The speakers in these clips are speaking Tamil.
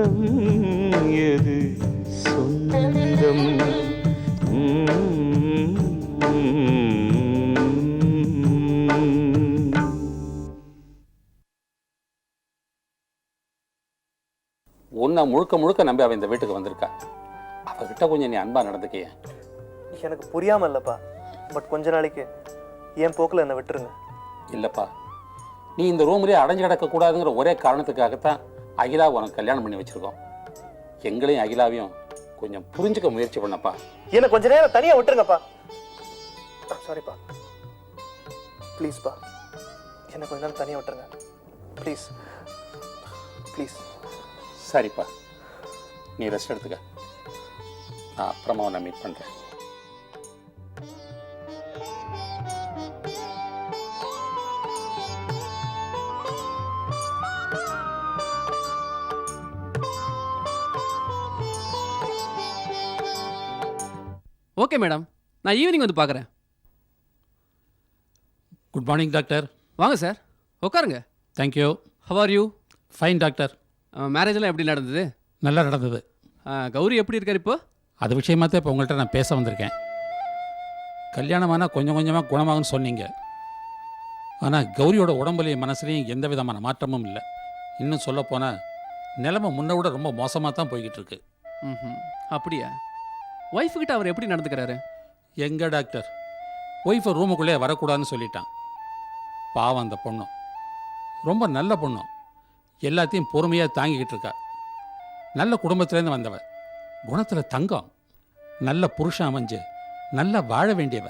பந்தம் எது? சொந்தம். உன்னை முழுக்க முழுக்க நம்பி அவன் இந்த வீட்டுக்கு வந்திருக்கா. அவகிட்ட கொஞ்சம் நீ அன்பா நடந்துக்கிய. எனக்கு புரியாமல் இல்லைப்பா. பட் கொஞ்ச நாளைக்கு என் போக்கில் என்னை விட்டுருங்க. இல்லப்பா. நீ இந்த ரூம்லயே அடைஞ்சு கிடக்கக்கூடாதுங்கிற ஒரே காரணத்துக்காகத்தான் அகிலா உனக்கு கல்யாணம் பண்ணி வச்சிருக்கோம். எங்களையும் அகிலாவையும் கொஞ்சம் புரிஞ்சுக்க முயற்சி பண்ணப்பா. என்னை கொஞ்ச நேரம் தனியாக விட்டுருங்கப்பா. சாரிப்பா ப்ளீஸ்ப்பா என்னை கொஞ்ச நேரம் தனியாக விட்டுருங்க. ப்ளீஸ் ப்ளீஸ் சரிப்பா. நீ ரெஸ்ட் எடுத்துக்க. நான் அப்புறமா உன்னை மீட் பண்ணுறேன் ஓகே மேடம். நான் ஈவினிங் வந்து பார்க்குறேன். குட் மார்னிங் டாக்டர் வாங்க சார் உட்காருங்க. Thank you how are you fine doctor marriage எல்லாம் எப்படி நடந்தது? நல்லா நடந்தது. கௌரி எப்படி இருக்கார் இப்போ? அது விஷயமா தான் இப்போ உங்கள்கிட்ட நான் பேச வந்திருக்கேன். கல்யாணமானா கொஞ்சம் கொஞ்சமாக குணமாகும்னு சொன்னீங்க. ஆனால் கௌரியோட உடம்புலையும் மனசுலையும் எந்த விதமான மாற்றமும் இல்லை. இன்னும் சொல்லப்போனால் நிலைமை முன்ன விட ரொம்ப மோசமாக தான் போய்கிட்டு இருக்கு. அப்படியா? ஒய்ஃபு கிட்ட அவர் எப்படி நடந்துக்கிறாரு? எங்க டாக்டர்? ஒய்ஃபை ரூமுக்குள்ளே வரக்கூடாதுன்னு சொல்லிட்டான். பாவம் அந்த பொண்ணும் ரொம்ப நல்ல பொண்ணும் எல்லாத்தையும் பொறுமையாக தாங்கிக்கிட்டு இருக்கா. நல்ல குடும்பத்திலேருந்து வந்தவ. குணத்தில் தங்கம். நல்ல புருஷன் அமைஞ்சு நல்லா வாழ வேண்டியவ.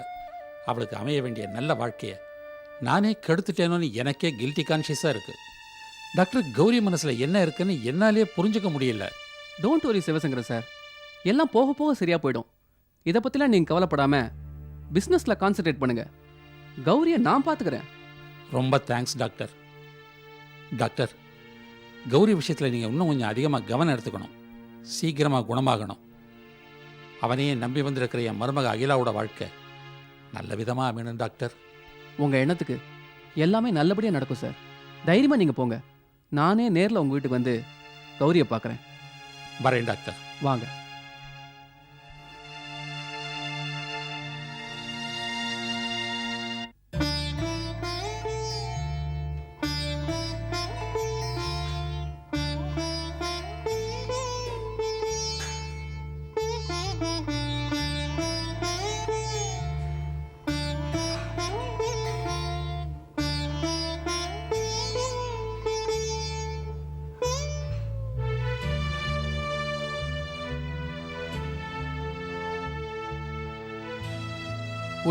அவளுக்கு அமைய வேண்டிய நல்ல வாழ்க்கையை நானே கெடுத்துட்டேனோன்னு எனக்கே கில்ட்டி கான்ஷியஸாக இருக்கு. டாக்டர் கௌரி மனசில் என்ன இருக்குன்னு என்னாலே புரிஞ்சுக்க முடியல. டோன்ட் வரி சிவசங்கரன் சார் எல்லாம் போக போக சரியாக போயிடும். இதை பற்றிலாம் நீங்கள் கவலைப்படாமல் பிஸ்னஸில் கான்சென்ட்ரேட் பண்ணுங்க. கௌரியை நான் பார்த்துக்கிறேன் ரொம்ப தேங்க்ஸ் டாக்டர் டாக்டர் கௌரி விஷயத்தில் நீங்கள் இன்னும் கொஞ்சம் அதிகமாக கவனம் எடுத்துக்கணும். சீக்கிரமாக குணமாகணும். அவனையே நம்பி வந்திருக்கிற என் மருமக அகிலாவோட வாழ்க்கை நல்ல விதமாக அமையணும் டாக்டர் உங்கள் எண்ணத்துக்கு எல்லாமே நல்லபடியாக நடக்கும் சார் தைரியமாக நீங்கள் போங்க. நானே நேரில் உங்கள் வீட்டுக்கு வந்து கௌரியை பார்க்குறேன் வரேன் டாக்டர் வாங்க.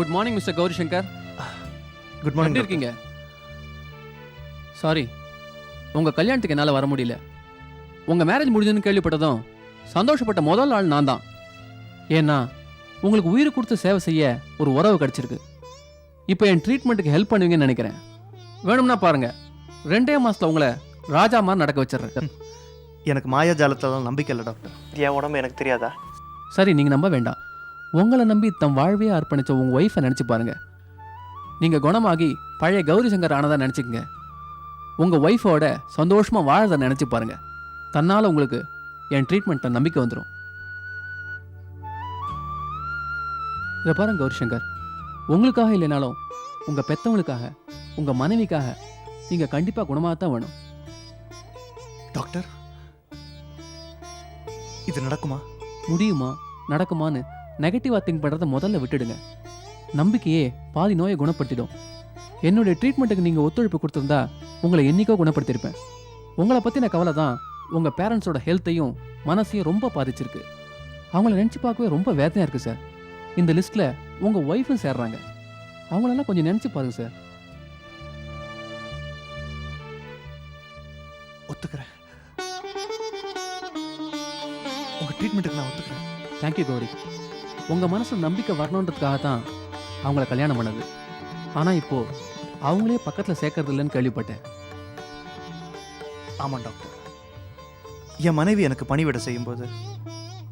Good morning mister Gowri Shankar good morning இருக்கீங்க? சாரி உங்கள் கல்யாணத்துக்கு என்னால் வர முடியல. உங்கள் மேரேஜ் முடிஞ்சதுன்னு கேள்விப்பட்டதும் சந்தோஷப்பட்ட முதல் ஆள் நான் தான். ஏன்னா உங்களுக்கு உயிர் கொடுத்து சேவை செய்ய ஒரு உறவு கிடச்சிருக்கு. இப்போ என் ட்ரீட்மெண்ட்டுக்கு ஹெல்ப் பண்ணுவீங்கன்னு நினைக்கிறேன். வேணும்னா பாருங்க ரெண்டே மாசத்துல உங்களை ராஜா மாதிரி நடக்க வச்சிடுறேன். எனக்கு மாயாஜாலத்திலலாம் நம்பிக்கை இல்லை டாக்டர் என் உடம்பு எனக்கு தெரியாதா? சரி நீங்கள் நம்ப வேண்டாம். உங்களை நம்பி தம் வாழ்வையே அர்ப்பணிச்ச உங்கள் ஒய்ஃபை நினச்சி பாருங்க. நீங்கள் குணமாகி பழைய கௌரி சங்கர் ஆனதா நினச்சிக்கங்க. உங்கள் ஒய்ஃபோட சந்தோஷமாக வாழதை நினச்சி பாருங்க. தன்னால் உங்களுக்கு என் ட்ரீட்மெண்ட்டில் நம்பிக்கை வந்துடும் இதை பாருங்க கௌரி சங்கர். உங்களுக்காக இல்லைனாலும் உங்கள் பெத்தவங்களுக்காக உங்கள் மனைவிக்காக நீங்கள் கண்டிப்பாக குணமாக தான் வேணும். டாக்டர் இது நடக்குமா? முடியுமா? நடக்குமான்னு நெகட்டிவாக திங்க் பண்ணுறத முதல்ல விட்டுடுங்க. நம்பிக்கையே பாதி நோயை குணப்படுத்திடும். என்னுடைய ட்ரீட்மெண்ட்டுக்கு நீங்கள் ஒத்துழைப்பு கொடுத்துருந்தா உங்களை என்னைக்கோ குணப்படுத்தியிருப்பேன். உங்களை பற்றின கவலை தான் உங்கள் பேரண்ட்ஸோட ஹெல்த்தையும் மனசையும் ரொம்ப பாதிச்சிருக்கு. அவங்கள நினச்சி பார்க்கவே ரொம்ப வேதனையாக இருக்குது சார் இந்த லிஸ்ட்டில் உங்கள் ஒய்ஃபும் சேர்றாங்க. அவங்களெல்லாம் கொஞ்சம் நினச்சி பாருங்க சார் ஒத்துக்கிறேன். உங்கள் ட்ரீட்மெண்ட்டுக்கு நான் ஒத்துக்கிறேன். Thank you Gowri. உங்கள் மனசு நம்பிக்கை வரணுன்றதுக்காக தான் அவங்கள கல்யாணம் பண்ணது. ஆனால் இப்போது அவங்களே பக்கத்தில் சேர்க்கறது இல்லைன்னு கேள்விப்பட்டேன். ஆமாம் டாக்டர். என் மனைவி எனக்கு பணிவிட செய்யும்போது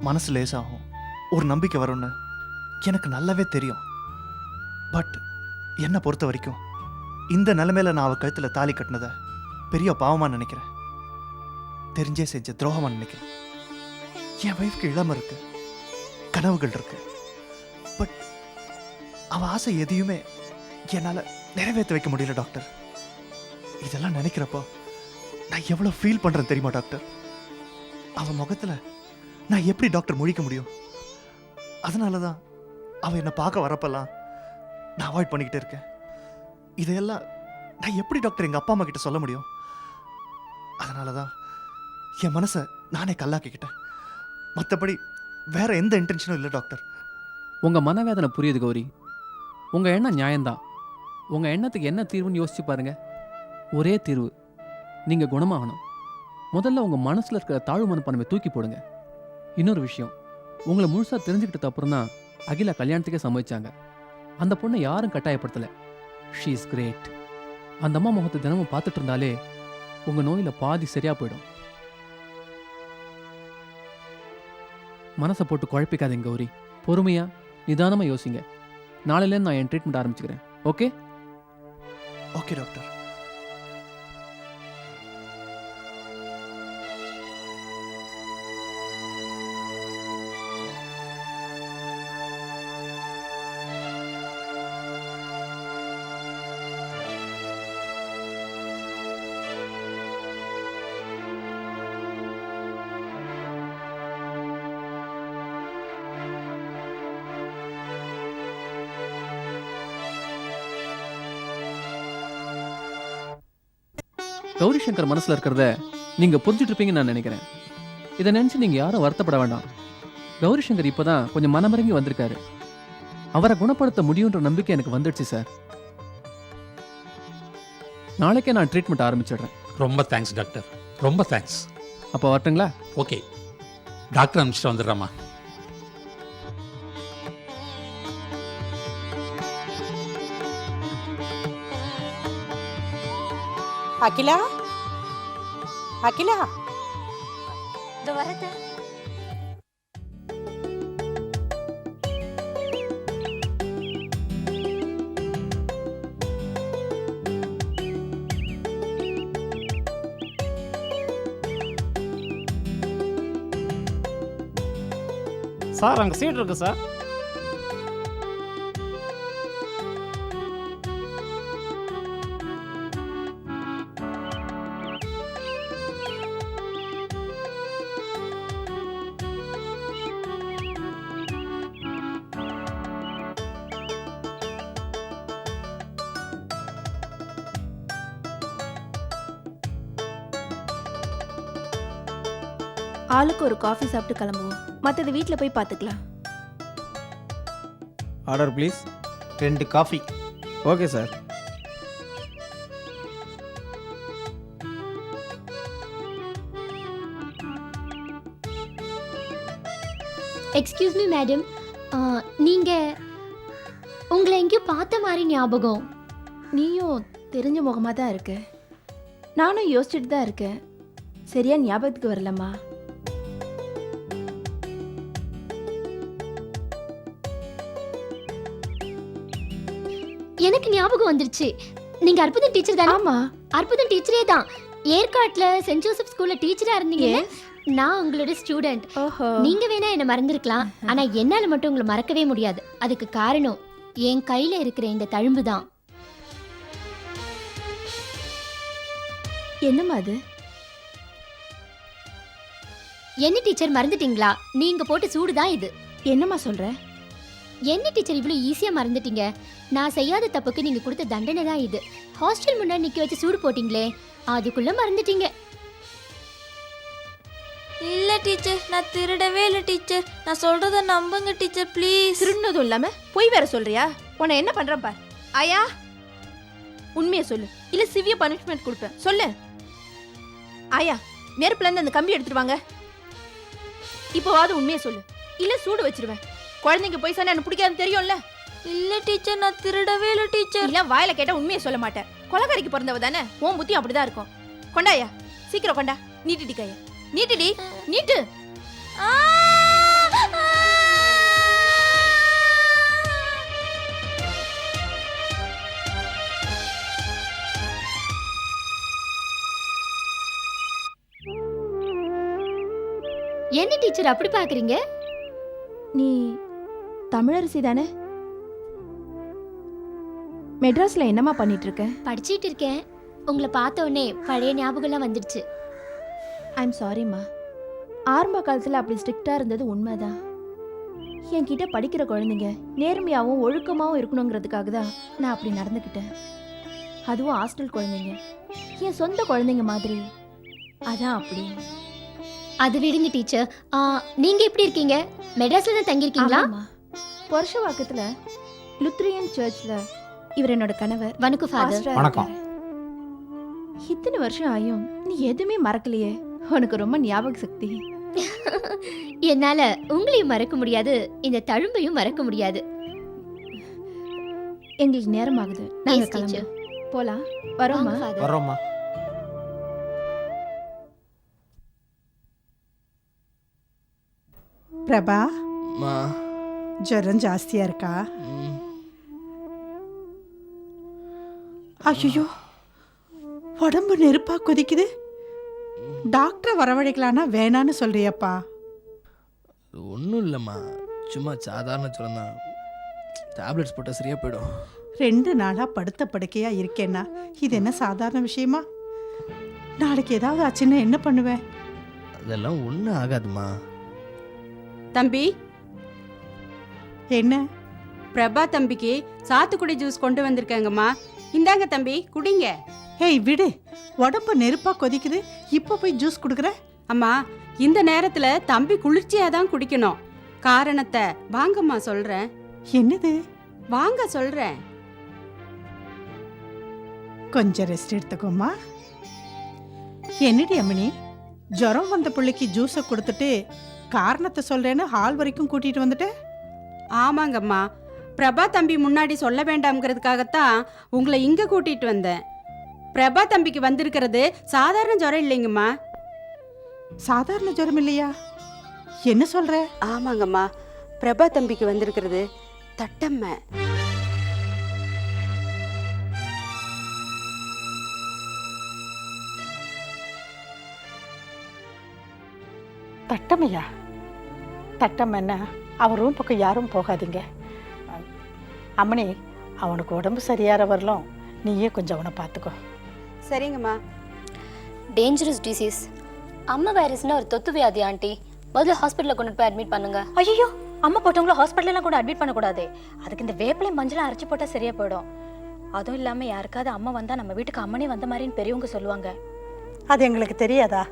மனசு லேசாகும். ஒரு நம்பிக்கை வரும்னு எனக்கு நல்லாவே தெரியும். பட் என்னை பொறுத்த வரைக்கும் இந்த நிலைமையில நான் அவ கழுத்தில் தாலி கட்டினதை பெரிய பாவமாக நினைக்கிறேன். தெரிஞ்சே செஞ்ச துரோகமா நினைக்கிறேன். என் ஒய்ஃப்க்கு இளமை இருக்கு. கனவுகள் இருக்கு. பட் அவன் ஆசை எதையுமே என்னால் நிறைவேற்ற வைக்க முடியல டாக்டர் இதெல்லாம் நினைக்கிறப்போ நான் எவ்வளோ ஃபீல் பண்ணுறேன் தெரியுமா டாக்டர் அவன் முகத்தில் நான் எப்படி டாக்டர் முழிக்க முடியும்? அதனால தான் அவன் என்னை பார்க்க வரப்பெல்லாம் நான் அவாய்ட் பண்ணிக்கிட்டே இருக்கேன். இதையெல்லாம் நான் எப்படி டாக்டர் எங்கள் அப்பா அம்மா கிட்ட சொல்ல முடியும்? அதனால தான் என் மனசை நானே கல்லாக்கிக்கிட்டேன். மற்றபடி வேற எந்த இன்டென்ஷனும் இல்லை டாக்டர் உங்கள் மனவேதனை புரியுது கௌரி. உங்கள் எண்ணம் நியாயம்தான் உங்கள் எண்ணத்துக்கு என்ன தீர்வுன்னு யோசிச்சு பாருங்க. ஒரே தீர்வு. நீங்கள் குணமாகணும். முதல்ல உங்கள் மனசில் இருக்கிற தாழ்வு மனப்பான்மை தூக்கி போடுங்க. இன்னொரு விஷயம். உங்களை முழுசாக தெரிஞ்சுக்கிட்டது அப்புறம் தான் அகிலா கல்யாணத்துக்கே சம்மதிச்சாங்க. அந்த பொண்ணை யாரும் கட்டாயப்படுத்தலை. ஷீ இஸ் கிரேட் அந்த அம்மா முகத்தை தினமும் பார்த்துட்டு இருந்தாலே உங்கள் நோயில் பாதி சரியாக போயிடும். மனசை போட்டு குழப்பிக்காதீங்க கௌரி. பொறுமையா நிதானமா யோசிங்க. நாளையிலேருந்து நான் என் treatment ஆரம்பிச்சுக்கிறேன். Okay okay doctor Gowri Shankar மனசுல இருக்கிறத நீங்க புரிஞ்சுட்டு இருப்பீங்கன்னு நான் நினைக்கிறேன். இதை நினைச்சு நீங்க யாரும் வருத்தப்பட வேண்டாம். கௌரி சங்கர் இப்பதான் கொஞ்சம் மனமிறங்கி வந்திருக்காரு. அவரை குணப்படுத்த முடியுன்ற நம்பிக்கை எனக்கு வந்துடுச்சு சார். நாளைக்கே நான் ட்ரீட்மெண்ட் ஆரம்பிச்சிடுறேன். ரொம்ப தேங்க்ஸ் டாக்டர் ரொம்ப தேங்க்ஸ் அப்போ வரட்டுங்களா? ஓகே. டாக்டர் அனுப்பிச்சிட்டு வந்துடுறேம்மா. அகிலா அகிலா இந்த வரத சார் அங்கே சீட் இருக்கு சார் ஆளுக்கு ஒரு காஃபி சாப்பிட்டு கிளம்புவோம். மற்றது வீட்டில் போய் பார்த்துக்கலாம். ஆர்டர் ப்ளீஸ் ரெண்டு coffee okay sir excuse me madam நீங்க உங்களை எங்கேயோ பார்த்த மாதிரி ஞாபகம். நீயும் தெரிஞ்ச முகமாக தான் இருக்க. நானும் யோசிச்சுட்டு தான் இருக்கேன். சரியா ஞாபகத்துக்கு வரலம்மா. ஞாபகம் வந்துருச்சு. நீங்க அற்புதம் டீச்சர் தானே? ஆமா. அற்புதம் டீச்சரே தான். ஏற்காட்ல சென்ட் ஜோசப் ஸ்கூல்ல டீச்சரா இருந்தீங்க நான் உங்களோட ஸ்டூடெண்ட். ஓஹோ. நீங்க வேணா என்ன மறந்துருக்கலாம். ஆனா என்னால மட்டும் உங்களை மறக்கவே முடியாது. அதுக்கு காரணம் என் கையில இருக்கிற இந்த தழும்பு தான். என்னம்மா அது? என்ன டீச்சர் மறந்துட்டீங்களா? நீங்க போட்ட சூடு தான் இது. என்னம்மா சொல்ற? என்ன டீச்சர் இவ்வளவு ஈஸியா மறந்துட்டீங்க? நான் செய்யாத தப்புக்கு நீங்க கொடுத்த தண்டனை தான் இது. ஹாஸ்டல் முன்னாடி நிக்க வச்சு சூடு போட்டீங்களே அதுக்குள்ள மறந்துட்டீங்க. இல்ல டீச்சர் நான் திருடவே இல்லை டீச்சர் நான் சொல்றத நம்புங்க டீச்சர் ப்ளீஸ் திருடினதும் இல்லாம பொய் வேற சொல்றியா? உன்னை என்ன பண்றேன் பார். ஆயா? உண்மையை சொல்லு. இல்ல சிவிய பனிஷ்மெண்ட் கொடுப்பேன். சொல்லு. ஆயா நெருப்புல இருந்து அந்த கம்பி எடுத்துட்டு வாங்க. இப்போவாது உண்மையை சொல்லு. இல்ல சூடு வச்சிருவேன். குழந்தைங்க போய் சொன்னா எனக்கு பிடிக்காதுன்னு தெரியும்ல? இல்ல டீச்சர் நான் திருடவே இல்லை டீச்சர் இல்ல வாயில கேட்டா உண்மையை சொல்ல மாட்டேன். கொலகாரிக்கு பிறந்தவ தானே உன் புத்தி அப்படிதான் இருக்கும். கொண்டாயா சீக்கிரம் கொண்டா. நீட்டுடி கைய. நீட்டுடி நீட்டு! என்ன டீச்சர் அப்படி பாக்குறீங்க? நீ தமிழரசி தானே? மெட்ராஸ்ல என்னம்மா பண்ணிட்டு இருக்க படிச்சிட்டு இருக்கேன் உங்களை பார்த்த உடனே பழைய ஞாபகம்லாம் வந்துடுச்சு. ஐம் சாரிம்மா ஆரம்ப காலத்தில் அப்படி ஸ்ட்ரிக்டாக இருந்தது உண்மைதான். என்கிட்ட படிக்கிற குழந்தைங்க நேர்மையாகவும் ஒழுக்கமாகவும் இருக்கணுங்கிறதுக்காக தான் நான் அப்படி நடந்துக்கிட்டேன். அதுவும் ஹாஸ்டல் குழந்தைங்க. என் சொந்த குழந்தைங்க மாதிரி. அதான் அப்படி. அது விடுங்க டீச்சர் ஆ, நீங்க எப்படி இருக்கீங்க? மெட்ராஸ்ல தான் தங்கியிருக்கீங்களா? வருஷவாக்கத்தில் லுத்ரியன் சர்ச்சில் இவர் என்னோட கணவர். வணக்கம் ஃபாதர் வணக்கம். இருக்காரு. இத்தனை வருஷம் ஆயும் நீ எதுவுமே மறக்கலையே. உனக்கு ரொம்ப ஞாபக சக்தி. என்னால உங்களையும் மறக்க முடியாது இந்த தழும்பையும் மறக்க முடியாது. எங்களுக்கு நேரமாகுது. நாங்க Yes, கிளம்பு teacher. போலாம். ஃபாதர் வர்றோம்மா பிரபா. மா. ஜுரம் ஜாஸ்தியா இருக்கா? ஐயோ உடம்பு நெருப்பா கொதிக்குது. டாக்டரை வரவழைக்கலான்னா வேணான்னு சொல்றியப்பா. ஒன்றும் இல்லைம்மா. சும்மா சாதாரண ஜுரம் தான். டேப்லெட்ஸ் போட்டால் சரியாக போயிடும். ரெண்டு நாளா படுத்த படுக்கையா இருக்கேன்னா இது என்ன சாதாரண விஷயமா? நாளைக்கு ஏதாவது ஆச்சுன்னா என்ன பண்ணுவேன்? அதெல்லாம் ஒன்றும் ஆகாதுமா தம்பி என்ன? பிரபா தம்பிக்கு சாத்துக்குடி ஜூஸ் கொண்டு வந்திருக்காங்கம்மா. இந்தாங்க தம்பி குடிங்க. ஏய் விடு. உடம்பு நெருப்பா கொதிக்குது. இப்போ போய் ஜூஸ் கொடுக்குற? அம்மா இந்த நேரத்துல தம்பி குளிர்ச்சியா தான் குடிக்கணும். காரணத்தை வாங்கம்மா சொல்றேன். என்னது? வாங்க சொல்றேன். கொஞ்சம் ரெஸ்ட் எடுத்துக்கோமா என்னடி அம்மனி? ஜுரம் வந்த பிள்ளைக்கு ஜூஸை கொடுத்துட்டு காரணத்தை சொல்றேன்னு ஹால் வரைக்கும் கூட்டிட்டு வந்துட்டேன் ஆமாங்கம்மா. பிரபா தம்பி முன்னாடி சொல்ல வேண்டாம்ங்கிறதுக்காகத்தான் உங்களை இங்க கூட்டிட்டு வந்தேன். பிரபா தம்பிக்கு வந்திருக்கிறது சாதாரண ஜுரம் இல்லைங்கம்மா. சாதாரண ஜுரம் இல்லையா? என்ன சொல்ற? ஆமாங்கம்மா. பிரபா தம்பிக்கு வந்திருக்கிறது தட்டம்மை. தட்டமையா தட்டம் என்ன அவன் ரூம் பக்கம் யாரும் போகாதீங்க. அம்மனி அவனுக்கு உடம்பு சரியாற வரலும் நீயே கொஞ்சம் அவனை பார்த்துக்கோ. சரிங்கம்மா. டேஞ்சரஸ் டிசீஸ் அம்மா வைரஸ்னா ஒரு தொத்து வியாதி ஆண்டி. முதல்ல ஹாஸ்பிட்டலில் கொண்டு போய் அட்மிட் பண்ணுங்க. ஐயோ அம்மா போட்டவங்கள ஹாஸ்பிட்டல்லாம் கூட அட்மிட் பண்ணக்கூடாது. அதுக்கு இந்த வேப்பிலை மஞ்சள் அரைச்சி போட்டால் சரியா போயிடும். அதுவும் இல்லாமல் யாருக்காவது அம்மா வந்தால் நம்ம வீட்டுக்கு அம்மனே வந்த மாதிரின்னு பெரியவங்க சொல்லுவாங்க. அது எங்களுக்கு தெரியாதா?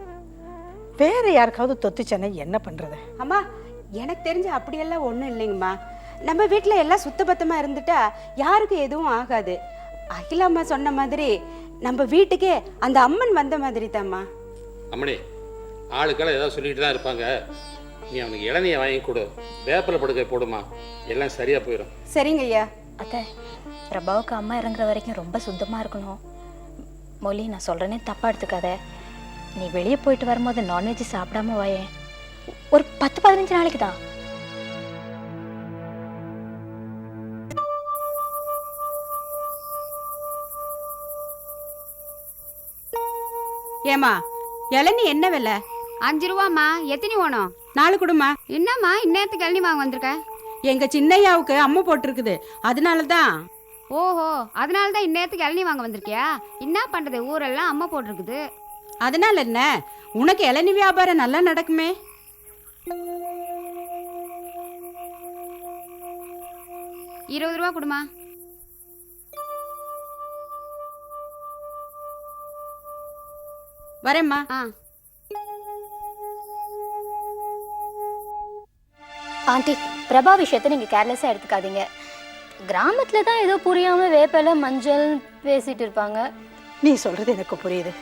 வேற யாருக்காவது தொத்துச்சேன்னா என்ன பண்றது? அம்மா எனக்கு தெரிஞ்ச அப்படியெல்லாம் ஒன்றும் இல்லைங்கம்மா. நம்ம வீட்டில் எல்லாம் சுத்தபத்தமாக இருந்துட்டா யாருக்கும் எதுவும் ஆகாது. அகிலாம்மா சொன்ன மாதிரி நம்ம வீட்டுக்கே அந்த அம்மன் வந்த மாதிரி தாம்மா. அம்மணி ஆளுக்கெல்லாம் ஏதாவது சொல்லிட்டு தான் இருப்பாங்க. நீ அவனுக்கு இளநியை வாங்கி கொடு. வேப்பிலை படுக்கை போடுமா. எல்லாம் சரியாக போயிடும் சரிங்க ஐயா. அத்தை பிரபாவுக்கு அம்மா இறங்குற வரைக்கும் ரொம்ப சுத்தமாக இருக்கணும். மொழி நான் சொல்கிறேனே தப்பாக எடுத்துக்காத. நீ வெளியே போயிட்டு வரும்போது நான்வெஜ் சாப்பிடாம வாயேன். ஒரு பத்து பதினஞ்சு நாளைக்கு தான். ஏமா இளநி என்ன விலை? அஞ்சு ரூபாம்மா எத்தனை வேணும் நாலு கொடுமா என்னம்மா இந்நேரத்துக்கு இளநி வாங்க வந்திருக்க? எங்க சின்னையாவுக்கு அம்மா போட்டிருக்குது. அதனால தான். ஓஹோ அதனால தான் இந்நேரத்துக்கு இளநி வாங்க வந்திருக்கியா? என்ன பண்றது ஊரெல்லாம் அம்மா போட்டிருக்குது. அதனால என்ன? உனக்கு இளநி வியாபாரம் நல்லா நடக்குமே. இருபது ரூபா கொடுமா. வரேம்மா. ஆ. ஆண்டி பிரபா விஷயத்தை நீங்கள் கேர்லெஸ்ஸாக எடுத்துக்காதீங்க. கிராமத்தில் தான் ஏதோ புரியாமல் வேப்பிலை மஞ்சள் பேசிட்டு இருப்பாங்க. நீ சொல்றது எனக்கு புரியுது.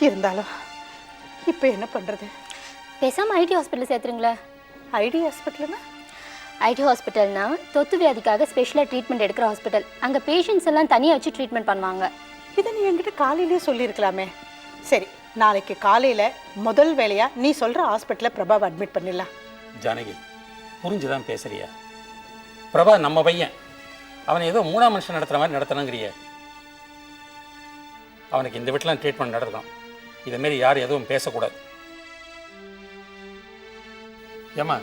இருந்தாலும் இப்போ என்ன பண்றது? பேசாமல் ஐடி ஹாஸ்பிட்டல் சேர்த்துருங்களேன் ஐடி ஹாஸ்பிட்டலுன்னா ஐடி ஹாஸ்பிட்டல்னா தொத்து வியாதிக்காக ஸ்பெஷலாக ட்ரீட்மெண்ட் எடுக்கிற ஹாஸ்பிட்டல் அங்கே பேஷண்ட்ஸ் எல்லாம் தனியாக வச்சு ட்ரீட்மெண்ட் பண்ணுவாங்க. இதை நீ என்கிட்ட காலையிலேயே சொல்லியிருக்கலாமே. சரி நாளைக்கு காலையில் முதல் வேலையா நீ சொல்கிற ஹாஸ்பிட்டலில் பிரபாவை அட்மிட் பண்ணிடலாம். ஜானகி புரிஞ்சுதான் பேசுறியா? பிரபா நம்ம பையன். அவனை ஏதோ மூணாம் மனுஷன் நடத்துகிற மாதிரி நடத்தணுங்கிறிய அவனுக்கு இந்த வீட்டில் ட்ரீட்மெண்ட் நடத்தணும் இதேமாரி யார் எதுவும் பேசக்கூடாது. ஏம்மா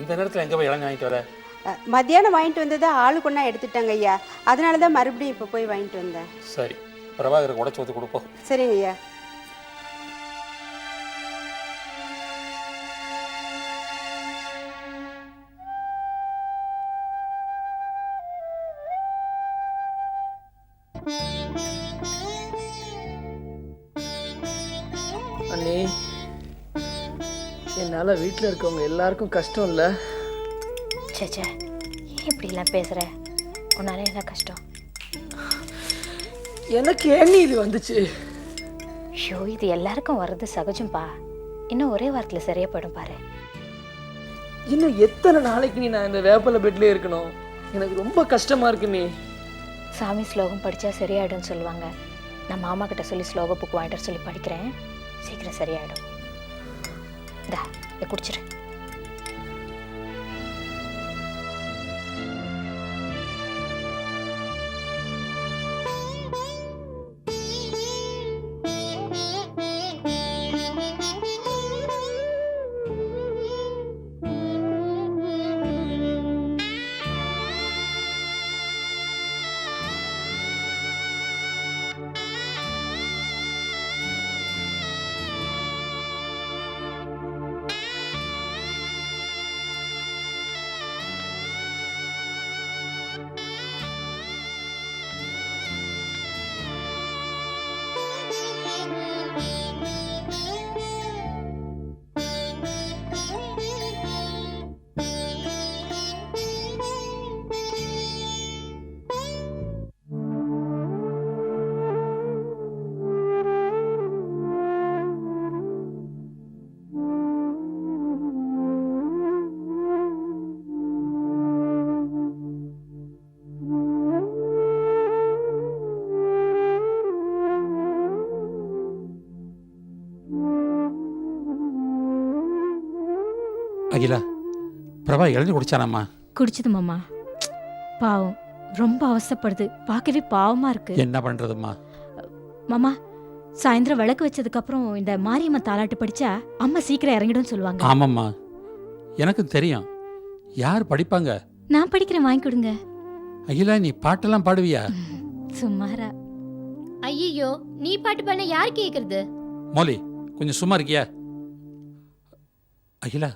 இந்த நேரத்தில் எங்கே போய் இளநீ வாங்கிட்டு வர? மத்தியானம் வாங்கிட்டு வந்ததை ஆளுக்கு ஒன்றா எடுத்துட்டாங்க ஐயா. அதனால தான் மறுபடியும் இப்போ போய் வாங்கிட்டு வந்தேன். சரி பிரபாகருக்கு உடச்சி ஊற்றி கொடுப்போம். சரிங்க ஐயா. வீட்டில் இருக்கவங்க எல்லாருக்கும் கஷ்டம் இல்லை. சேச்சே ஏன் இப்படிலாம் பேசுகிற உன்னால என்ன கஷ்டம்? எனக்கு ஏன் இது வந்துச்சு? ஷோ இது எல்லாருக்கும் வர்றது சகஜம்பா. இன்னும் ஒரே வாரத்தில் சரியா போயிடும் பாரு. இன்னும் எத்தனை நாளைக்கு நீ நான் இந்த வேப்பல பெட்லேயே இருக்கணும்? எனக்கு ரொம்ப கஷ்டமா இருக்கு நீ. சாமி ஸ்லோகம் படித்தா சரியாயிடும்னு சொல்லுவாங்க. நான் மாமா கிட்ட சொல்லி ஸ்லோக புக் வாங்கிட்டு வர சொல்லி படிக்கிறேன். சீக்கிரம் சரியாயிடும். இந்தா அகிலா பிரபா இளநீ குடிச்சானாம்மா. குடிச்சது மாமா. பாவம் ரொம்ப அவசப்படுது பார்க்கவே பாவமா இருக்கு. என்ன பண்ணுறதும்மா மாமா சாயந்தரம் விளக்கு வச்சதுக்கு அப்புறம் இந்த மாரியம்மா தாலாட்டு படிச்சா அம்மா சீக்கிரம் இறங்கிடும் சொல்லுவாங்க. ஆமாம்மா. எனக்கு தெரியும். யார் படிப்பாங்க? நான் படிக்கிறேன் வாங்கி கொடுங்க. அகிலா நீ பாட்டெல்லாம் பாடுவியா? சும்மாரா. ஐயோ நீ பாட்டு பண்ண யார் கேக்குறது? மோலி கொஞ்சம் சும்மா இருக்கியா? அகிலா